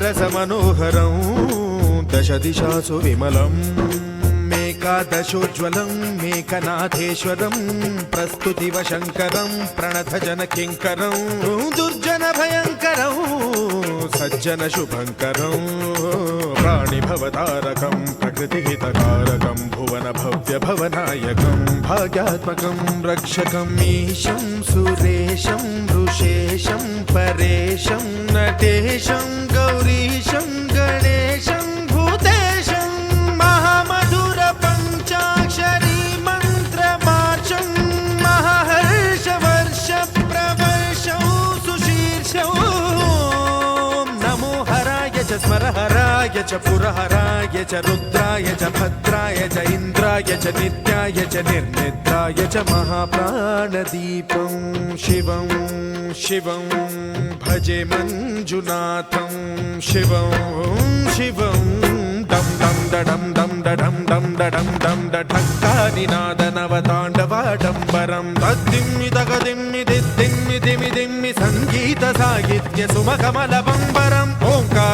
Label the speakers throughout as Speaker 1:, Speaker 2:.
Speaker 1: नवरसमनोहरं दशदिशासु विमलम् मेकादशोज्ज्वलं, मेकनाथेश्वरं, प्रस्तुतिवशङ्करं प्रणतजनकिङ्करं दुर्जनभयङ्करं सज्जनशुभङ्करं, प्राणिभवतारकं, प्रकृतिहितकारकं, भुवनभव्यभवनायकं, भाग्यात्मकं रक्षकम् ईशं, सुरेशं, ऋषेशं, परेशं, नटेशं च स्मरहराय च पुरहराय च रुद्राय च भद्राय च इन्द्राय च नित्याय च निर्निद्राय च महाप्राणदीपं शिवं शिवं भजे मञ्जुनाथं शिवं शिवं दं दं दडं दं दडं दं दडं दं डठक्कानिनादनवताण्डवाडम्बरं तद्दिम्मि तगदिम्मि दिद्दिम्मि दिमि दिम्मि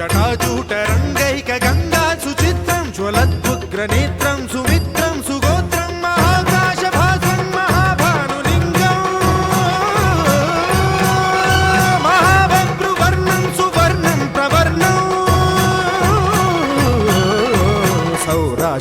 Speaker 1: ஜடாஜூட ரெண்டு